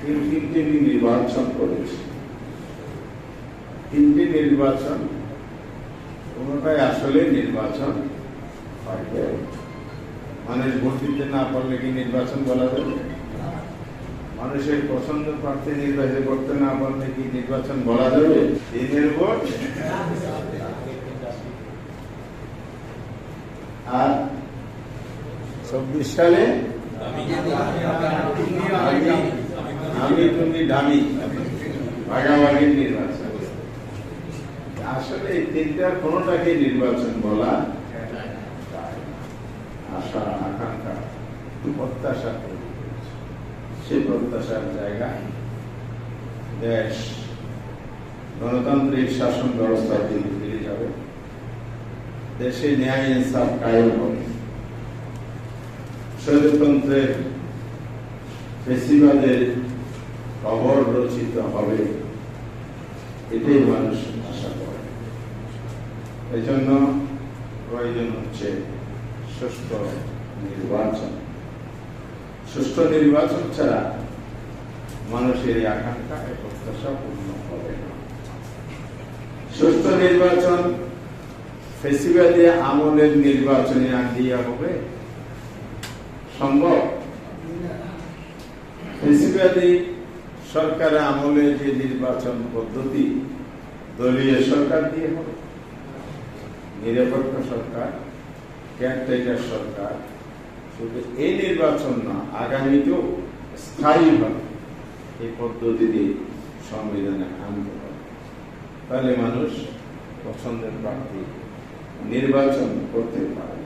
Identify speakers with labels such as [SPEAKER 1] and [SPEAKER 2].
[SPEAKER 1] তিন তিনটে নির্বাচন করেছে। তিনটি নির্বাচন, কোনোটাই আসলে নির্বাচন। মানুষ ভোট দিতে না পারলে কি নির্বাচন বলা যাবে? মানুষের পছন্দ প্রার্থী নির্বাচন করতে না পারলে কি নির্বাচন বলা যাবে? দিনের ভোট? আর চব্বিশ সালে আমি- তুমি দামি ভাগাভাগির নির্বাচন আসলে এই তিনটার নির্বাচন বলা আশা আকাঙ্ক্ষা প্রত্যাশা সেই প্রত্যাশার জায়গায় দেশ গণতান্ত্রিক শাসন ব্যবস্থার দিকে ফিরে যাবে দেশে ন্যায় ইনসাফ কায়েম হবে স্বৈরতন্ত্রের ফেসিবাদের কবর রচিত হবে, এটাই মানুষ আশা করে। এই জন্য প্রয়োজন হচ্ছে সুষ্ঠু নির্বাচন। সুষ্ঠু নির্বাচন ছাড়া মানুষের এই আকাঙ্ক্ষা প্রত্যাশা পূর্ণ হবে না। সুষ্ঠু নির্বাচন ফেসিবাদী আমলের নির্বাচনে আন্দিয়া হবে। সম্ভব? ফেসিবাদী সরকারের আমলে যে নির্বাচন পদ্ধতি, দলীয় সরকার দিয়ে হবে। নিরপেক্ষ সরকার কেয়ারটেকার সরকার, শুধু এই নির্বাচন না, আগামীতেও স্থায়ীভাবে এই পদ্ধতি দিয়ে সংবিধানে আনতে হবে। তাহলে মানুষ পছন্দের প্রার্থী নির্বাচন করতে পারবে